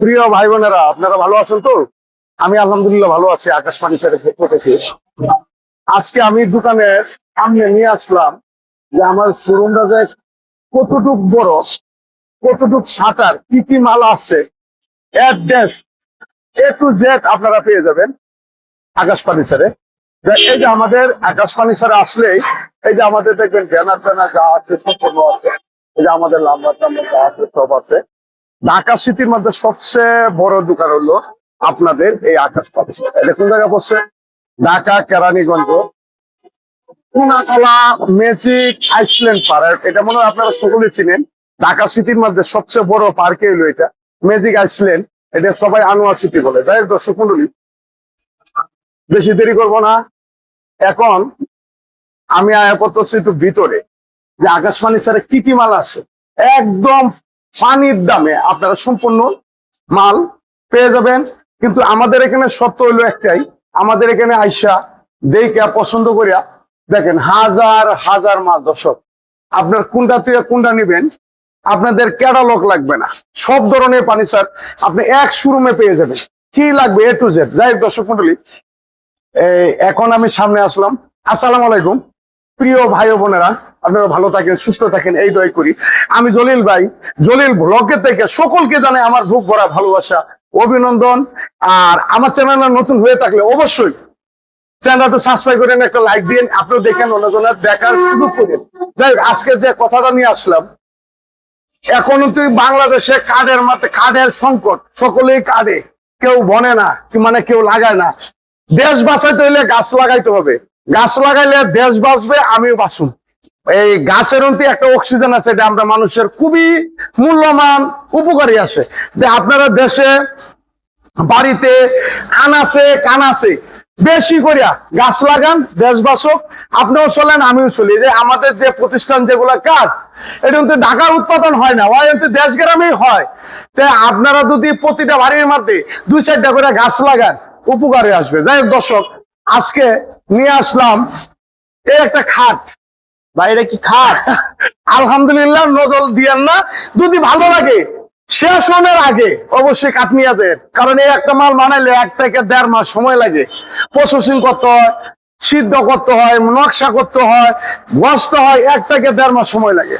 প্রিয় ভাই বোনেরা আপনারা ভালো আছেন তো? আমি আলহামদুলিল্লাহ ভালো আছি, আকাশ ফার্নিচারের পক্ষ থেকে। আজকে আমি দোকানের সামনে নিয়ে আসলাম যে আমার শোরুমটা যে কতটুক বড়, কতটুক সাঁতার, কি কি মাল আছে এ টু আপনারা পেয়ে যাবেন আকাশ ফার্নিচারে এই যে আমাদের আকাশ ফার্নিচারে আসলেই, এই যে আমাদের দেখবেন ব্যানার ট্যানার যা আছে সম্পূর্ণ আছে। এই যে আমাদের লাম্বার টাম্বার যা আছে, সব আছে। ঢাকা সিটির মধ্যে সবচেয়ে বড় দোকান হলো আপনাদের এই আকাশ ফার্নিচার এটা কোন জায়গায় পড়ছে Dhaka, Keraniganj. Kunakola magic, Iceland park. এটা মনে হয় আপনারা সকলে চিনেন। ঢাকা সিটির মধ্যে সবচেয়ে বড় পার্কে হলো এটা। Magic, Iceland. এটা সবাই আনোয়ার সিটি বলে। যাই দর্শক মন্ডলী, বেশি দেরি করব না। এখন আমি আয়া করতেছি একটু ভিতরে যে আকাশ ফার্নিচারে কি কি মাল আছে, একদম পানির দামে আপনারা সম্পূর্ণ মাল পেয়ে যাবেন। কিন্তু আমাদের এখানে সত্য হইল একটাই, আমাদের এখানে আইসা দেখে পছন্দ করিয়া দেখেন, হাজার হাজার মাল দর্শক। আপনার কোনটা থেকে কোনটা নিবেন? আপনাদের ক্যাটালগ লাগবে না। সব ধরনের ফার্নিচার আপনি এক শোরুমে পেয়ে যাবেন। কি লাগবে এ টু জেড যাই দর্শক মন্ডলী এখন আমি সামনে আসলাম। আসসালাম আলাইকুম। প্রিয় ভাই বোনেরা আপনারা ভালো থাকেন, সুস্থ থাকেন, এই দয় করি। আমি জলিল ভাই, জলিল ব্লগের থেকে সকলকে জানে আমার বুক ভরা ভালোবাসা, অভিনন্দন। আর আমার চ্যানেল নতুন হয়ে থাকলে অবশ্যই চ্যানেলটা সাবস্ক্রাইব করেন একটা লাইক দিন আপনিও দেখেন অন্যজনের দেখার সুযোগ করেন যাই আজকে যে কথাটা নিয়ে আসলাম, এখনও তুই বাংলাদেশে কার্ডের মাঠে কার্ডের সংকট? সকলেই কার্ডে কেউ বনে না মানে কেউ লাগায় না। দেশ বাঁচাইতে হইলে গাছ লাগাইতে হবে। গাছ লাগাইলে দেশ বাঁচবে, আমিও বাঁচুন এই গাছের অন্তি একটা অক্সিজেন আছে, এটা আমরা মানুষের খুবই মূল্যবান উপকারী আছে। যে আপনারা দেশে, বাড়িতে আনাছে, কানাছে, বেশি করিয়া গাছ লাগান দেশবাসক আপনিও চলেন, আমিও চলি। যে আমাদের যে প্রতিষ্ঠান যেগুলো কাজ, এটা কিন্তু ঢাকা উৎপাদন হয় না ওই কিন্তু দেশ গ্রামেই হয়। তাই আপনারা যদি প্রতিটা বাড়ির মধ্যে দুই চারটা করে গাছ লাগান, উপকারে আসবে। যাই দর্শক, আজকে নিয়ে আসলাম এই একটা খাট। বাইরে কি খাট? আলহামদুলিল্লাহ নজল দিয়েন না। যদি ভালো লাগে শেষ হওয়ার আগে অবশ্যই কাটনিয়া দেন কারণ এই একটা মাল বানাইলে এক থেকে দেড় মাস সময় লাগে। প্রসেসিং করতে হয় সিদ্ধ করতে হয় নকশা করতে হয় বসতে হয় এক থেকে দেড় মাস সময় লাগে।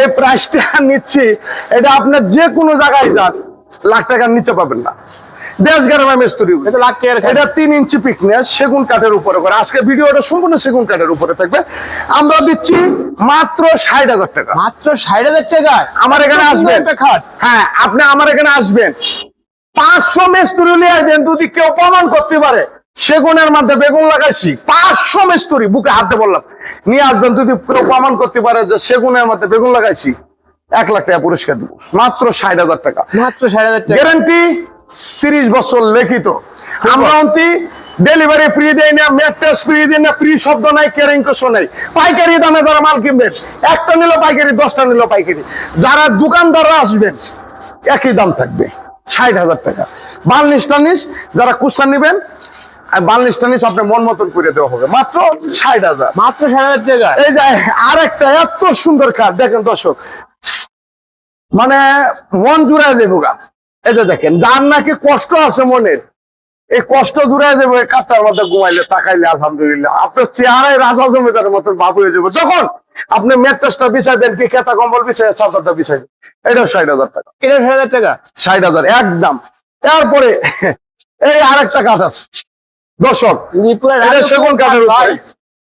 এই প্রাইসটা নিচ্ছি। এটা আপনার যে কোনো জায়গায় যান লাখ টাকার নিচে পাবেন না। দেশ গ্রামে মিস্ত্রি এটা তিন ইঞ্চি পিকনেস সেগুন কাঠের উপরে করে। আজকে ভিডিওটা সম্পূর্ণ সেগুন কাঠের উপরে থাকবে। আমরা দিচ্ছি মাত্র ষাট হাজার টাকা। মাত্র ষাট হাজার টাকা? আমার এখানে আসবেন। হ্যাঁ আপনি আমার এখানে আসবেন। পাঁচশো মেস্তুরি নিয়ে আসবেন যদি কেউ প্রমাণ করতে পারে। সেগুনের মধ্যে বেগুন লাগাইছি। পাঁচশো মেস্তুরি বুকে হাতে বললাম। নিয়ে আসবেন যদি কেউ প্রমাণ করতে পারে যে সেগুনের মধ্যে বেগুন লাগাইছি এক লাখ টাকা পুরস্কার দিব। মাত্র ষাট হাজার টাকা। মাত্র ষাট হাজার টাকা। গ্যারান্টি তিরিশ বছর লিখিত। আমরা অন্তি ডেলিভারি ফ্রি দেয় না ম্যাট্রেস ফ্রি দেয় না ফ্রি শব্দ নাই কেরিং কিছু নাই। পাইকারি দামে যারা মাল কিনবেন একটা নিল পাইকারি দশটা নিল পাইকারি। যারা দোকানদাররা আসবেন একই দাম থাকবে ষাট হাজার টাকা। বার্নিশ টার্নিশ যারা কুসা নেবেন আর বার্নিশ টার্নিশ আপনার মন মতন করে দেওয়া হবে। মাত্র ষাট হাজার। মাত্র ষাট হাজার টাকা। এই যে আরেকটা এত সুন্দর কাঠ দেখেন দর্শক। মানে মন জুড়ায় গা। যে দেখেন যার নাকি কষ্ট আছে মনের এই কষ্ট জুড়ায় যাব এই কাঠটার মধ্যে ঘুমাইলে তাকাইলে আলহামদুলিল্লাহ। আপনার চেহারায় রাজা জমিদারের মতন ভাব হয়ে যাব। যখন আপনি ম্যাট্রেসটা বিছাই দেন কি খেতা কম্বল বিছাই চাদরটা বিছাই দেন এটাও ষাট হাজার টাকা। এটা ষাট হাজার টাকা? ষাট হাজার একদম। তারপরে এই আরেকটা কাঠ আছে। দর্শক এটা সেগুন কাঠের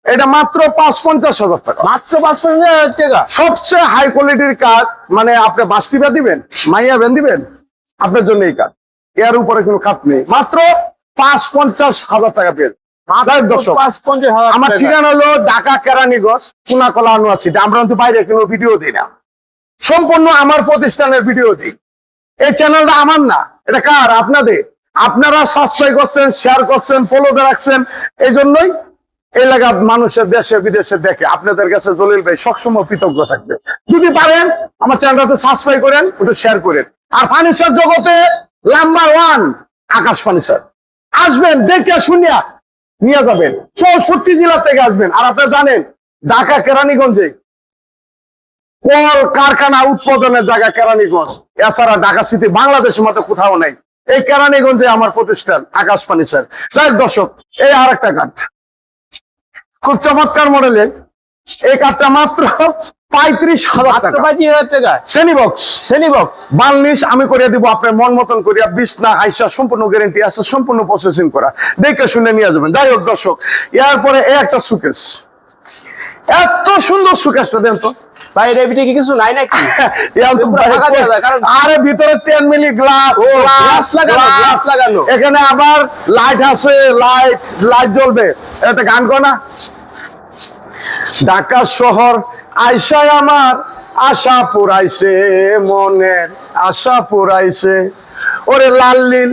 এটা মাত্র পাঁচ পঞ্চাশ হাজার টাকা। মাত্র পাঁচ পঞ্চাশ হাজার টাকা? সবচেয়ে হাই কোয়ালিটির কাঠ মানে আপনি বাস্তিবা দিবেন মাইয়া বেন দিবেন? আপনার জন্য এই কাজ। এর উপরে কোনো কাঠ নেই। মাত্র পাঁচ পঞ্চাশ হাজার টাকা পেয়ে যাবেন। যাই হোক দর্শক, পাঁচ পঞ্চাশ হাজার আমার ঠিকানা হলো ঢাকা কেরানীগঞ্জ কুনাকলা আনোয়ার সিটি। আমরা কিন্তু বাইরে কোনো ভিডিও দিই না। সম্পূর্ণ আমার প্রতিষ্ঠানের ভিডিও দিই। এই চ্যানেলটা আমার না। এটা কার? আপনাদের। আপনারা সাবস্ক্রাইব করছেন শেয়ার করছেন ফলো রাখছেন। এই জন্যই এলাকা মানুষের দেশে বিদেশে দেখে আপনাদের কাছে জলিল ভাই সবসময় কৃতজ্ঞ থাকবে। যদি পারেন আমার চ্যানেলটাতে সাবস্ক্রাইব করেন একটু শেয়ার করেন। আর ফার্নিচার জগতে নাম্বার ওয়ান আকাশ ফার্নিচার। আসবেন, দেখে শুনিয়া নিয়ে যাবেন। চৌষট্টি জেলা থেকে আসবেন। আর আপনারা জানেন, ঢাকা কেরানীগঞ্জে কল কারখানা উৎপাদনের জায়গা কেরানীগঞ্জ। এছাড়া ঢাকা সিটি বাংলাদেশের মতো কোথাও নাই। এই কেরানীগঞ্জে আমার প্রতিষ্ঠান, আকাশ ফার্নিচার। যাই দর্শক, এই আর একটা কাঠ। খুব চমৎকার মডেলের। এই কাঠটা মাত্র পঁয়ত্রিশ হাজার টাকা। পঁয়ত্রিশ হাজার টাকা। শ্রেণি বক্স শ্রেণি বক্স বার্নিশ আমি করে দিব আপনার মন মতন করিয়া বিছনা আইসা সম্পূর্ণ গ্যারেন্টি আছে সম্পূর্ণ প্রসেসিং করা। দেখে শুনে নিয়ে যাবেন। যাই হোক দর্শক এরপরে একটা সুকেশ এত সুন্দর সুকেশটা দেন তো। ভাই ভিতরে কিছু নাই নাকি? এখন আরে ভিতরে টেন মিলি গ্লাস লাগানো, লাগানো। আবার লাইট আছে লাইট লাইট জ্বলবে। একটা গান কর না। ঢাকা শহর আইসায় আমার আশা পুরাইছে, মনের আশা পুরাইছে। ওরে লাল নীল,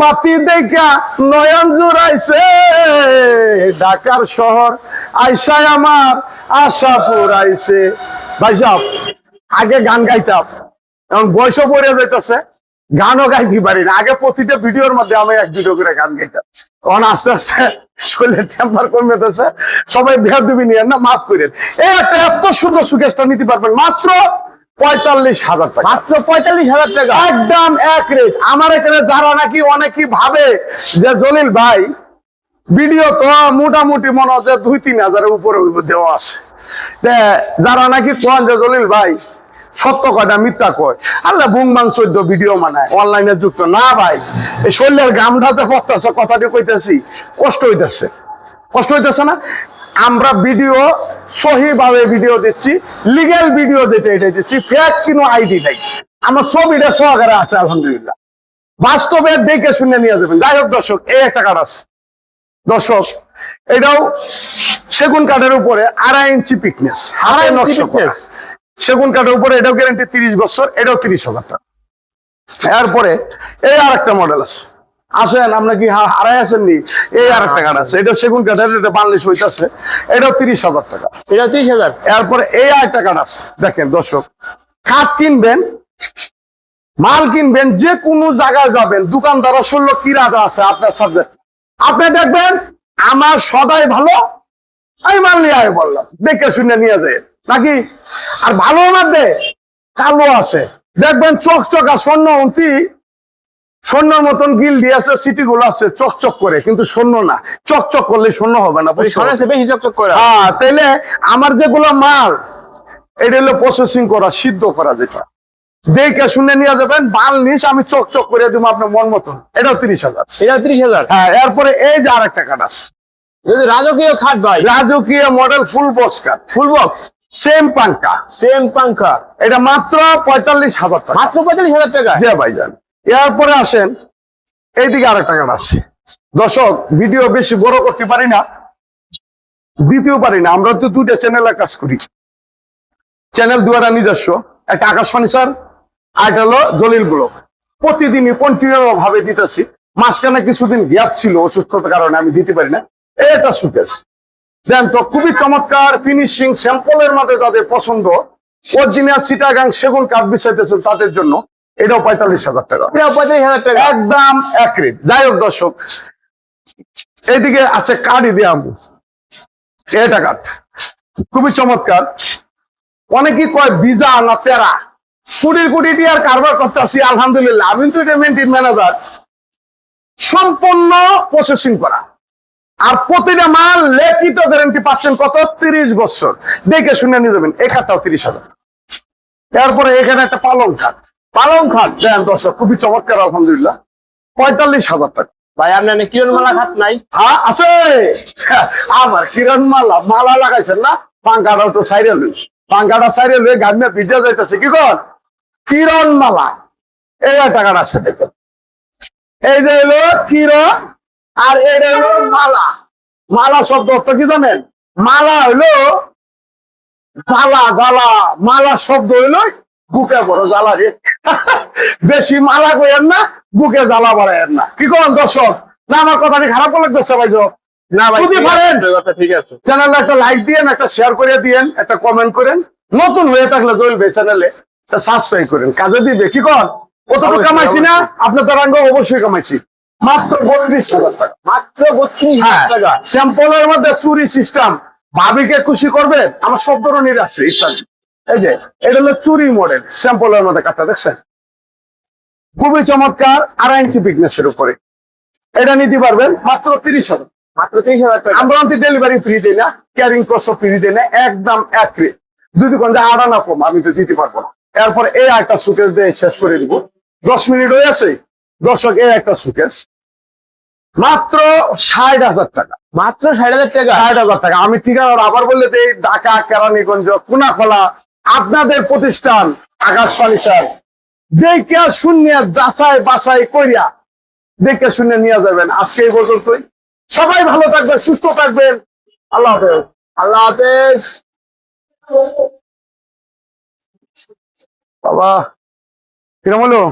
বাতি দেখা নয়ন জুড়াইছে। ঢাকার শহর আয়সায় আমার আশা পুরাইছে। ভাই সাহ আগে গান গাইতাম, এখন বয়সও পড়ে যাইতেছে। গানও গাইতে পারি না। আগে প্রতিটা ভিডিওর মধ্যে আমি এক ভিডিও করে গান গাইতাম। তখন আস্তে আস্তে শরীরের টেম্পার সবাই নিয়ে না মাফ করেন। এই একটা এত সুন্দর সুকেশটা নিতে পারবেন। মাত্র পঁয়তাল্লিশ হাজার টাকা। মাত্র পঁয়তাল্লিশ হাজার টাকা। একদম এক রেট। আমার এখানে যারা নাকি অনেকেই ভাবে যে জলিল ভাই ভিডিও তো মোটামুটি মনে হচ্ছে দুই তিন হাজারের উপরে দেওয়া আছে। যারা নাকি কোন যে জলিল ভাই সত্য কয়টা মিথ্যা কয়। আল্লাহ বুং বাং চোদ্দ ভিডিও মানায় অনলাইনে যুক্ত। না ভাই এই শরীরের গামটাতে পড়তেছে কথাটি কইতেছি কষ্ট হইতেছে। কষ্ট হইতেছে না? আমরা ভিডিও সহিভাবে ভিডিও দিচ্ছি লিগেল ভিডিও যেটা এটা দিচ্ছি ফেক কোনো আইডি নাই। আমার ছবিটা সহকারে আছে আলহামদুলিল্লাহ। বাস্তবে দেখে শুনে নিয়ে যাবেন। যাই হোক দর্শক এই একটা কার্ড আছে। দর্শক এটাও সেগুন কাঠের উপরে আড়াই ইঞ্চি পিকনেস আড়াই ইঞ্চি thickness? সেগুন কাঠের উপরে এটাও গ্যারান্টি তিরিশ বছর এটাও তিরিশ হাজার টাকা। এরপরে এই আর একটা মডেল আছে। আসেন আপনার কি হারাই আছেন নি? এই আর একটা কাঠ আছে। এটা সেগুন কাঠের এটা বাংলিশ হইতাছে। এটাও তিরিশ হাজার টাকা। এটা তিরিশ হাজার? এরপরে এই আরেকটা কাঠ আছে। দেখেন দর্শক কাঠ কিনবেন মাল কিনবেন যে কোনো জায়গায় যাবেন দোকানদার ষোলো কি রাজা আছে আপনার সাবজেক্ট আপনি দেখবেন আমার সদাই ভালো আমি মাল নিয়ে আয় বললাম। দেখে শুনে নিয়ে যায় নাকি? আর ভালো মধ্যে কালো আছে। দেখবেন চকচকা স্বর্ণ অন্তি স্বর্ণের মতন গিল দিয়ে আছে সিটি গুলো আছে চকচক করে কিন্তু স্বর্ণ না। চকচক করলে স্বর্ণ হবে না বেশি চকচক করে। হ্যাঁ তাইলে আমার যেগুলো মাল এটা হলো প্রসেসিং করা সিদ্ধ করা যেটা। দেখে শুনে নিয়ে যাবেন বাল নিস আমি চক চক করে দিব আপনার মন মতন। এটাও তিরিশ হাজার। এটা তিরিশ হাজার? হ্যাঁ এরপরে এই যে আরেকটা কাঠ আছে। যদি রাজকীয় খাট ভাই রাজকীয় মডেল ফুল বক্স কাঠ ফুল বক্স সেম পাঙ্কা সেম পাঙ্খা এটা মাত্র পঁয়তাল্লিশ হাজার টাকা। মাত্র পঁয়তাল্লিশ হাজার টাকা? জি ভাইজান এরপরে আসেন এইদিকে আরেকটা কাঠ আছে দর্শক ভিডিও বেশি বড় করতে পারি না দ্বিতীয় পারি না। আমরা তো দুইটা চ্যানেলে কাজ করি। চ্যানেল দুয়ারা নিজস্ব একটা আকাশবাণী স্যার আর একটা হলো জলিল ব্লক প্রতিদিনই কন্টিনিউ ভাবে দিতেছি। মাঝখানে কিছুদিন গ্যাপ ছিল অসুস্থতার কারণে আমি দিতে পারি না। এই একটা সুকেস দেন তো খুবই চমৎকার ফিনিশিং স্যাম্পলের মধ্যে যাদের পছন্দ অরিজিনাল সিটাগাং সেগুন কাঠ বিষয়তেছে তাদের জন্য এটাও পঁয়তাল্লিশ হাজার টাকা। এটা পঁয়তাল্লিশ হাজার টাকা। একদম এক রেট যাই হোক দর্শক এইদিকে আছে কার্ডই দিয়ে আমু এটা কাঠ। খুবই চমৎকার। অনেকেই কয় বিজা না তেরা কোটি কোটি টিয়ার কারবার করতেছি আলহামদুলিল্লাহ। আমি তো এটা মেনটেন ম্যানেজার সম্পূর্ণ প্রসেসিং করা। আর প্রতিটা মাল লেখিত গ্যারান্টি পাচ্ছেন কত? তিরিশ বছর। দেখে শুনে নিয়ে যাবেন। এই তিরিশ হাজার। এরপরে এখানে একটা পালং খাট। পালং খাট দেন দর্শক খুবই চমৎকার আলহামদুলিল্লাহ। পঁয়তাল্লিশ হাজার টাকা। ভাই আপনার কিরণ মালা খাট নাই? হ্যাঁ আছে। আবার কিরণ মালা মালা লাগাইছেন না? পাঙ্কাটা তো সাইরে লই। পাঙ্কাটা সাইরে লই গামে ভিজে যাইতেছে কি কর? কিরণ মালা এই টাকাটা আছে দেখুন। এই যে হলো কিরণ আর এটা হলো মালা। মালা শব্দ অর্থ কি জানেন? মালা হইল জ্বালা জ্বালা। মালা শব্দ হইল বুকে বড় জ্বালা রে। বেশি মালা কইেন না বুকে জ্বালা বাড়াইয়েন না। কি করেন দর্শক? না আমার কথাটি খারাপ লাগতেছে ভাই জব না ভাই ঠিক পারেন? আছে, কথা ঠিক আছে। চ্যানেলে একটা লাইক দিয়েন একটা শেয়ার করে দিয়েন একটা কমেন্ট করেন। নতুন হয়ে থাকলে চ্যানেলে সাবস্ক্রাইব করেন কাজে দিবে। কি কর? কতটুকু কামাইছি না? আপনার তারাঙ্গ অবশ্যই কামাইছি। মাত্র বত্রিশ মাত্র বত্রিশ হ্যাঁ টাকা। স্যাম্পলের মধ্যে চুরি সিস্টেম। ভাবিকে খুশি করবে? আমার সব ধরনের আছে ইত্যাদি। এই যে এটা হলো চুরি মডেল স্যাম্পলের মধ্যে দেখছেন? খুবই চমৎকার আড়াই ইঞ্চি বিগনেসের উপরে। এটা নিতে পারবেন মাত্র তিরিশ হাজার। মাত্র তিরিশ হাজার টাকা। আমরা ডেলিভারি ফ্রি দিই না ক্যারিং কস্ট ফ্রি দিই না একদম এক রেট যদি কোন আড়া না কম আমি তো দিতে পারব না। এরপর এই একটা সুকেস দিয়ে শেষ করে দিব। দশ মিনিট হয়ে আছে দর্শক এর একটা সুকেস মাত্র ষাট হাজার টাকা। মাত্র ষাট হাজার টাকা? ষাট হাজার টাকা। আমি ঠিকানা আবার বললে দেই ঢাকা কেরানীগঞ্জ কোনাখোলা। আপনাদের প্রতিষ্ঠান আকাশ ফার্নিচার দেখে শূন্য যাচাই বাছাই করিয়া দেখে শুনে নিয়ে যাবেন। আজকে এই পর্যন্তই। সবাই ভালো থাকবেন সুস্থ থাকবেন। আল্লাহ হাফেজ। আল্লাহ হাফেজ। বাবা কিরম হলো?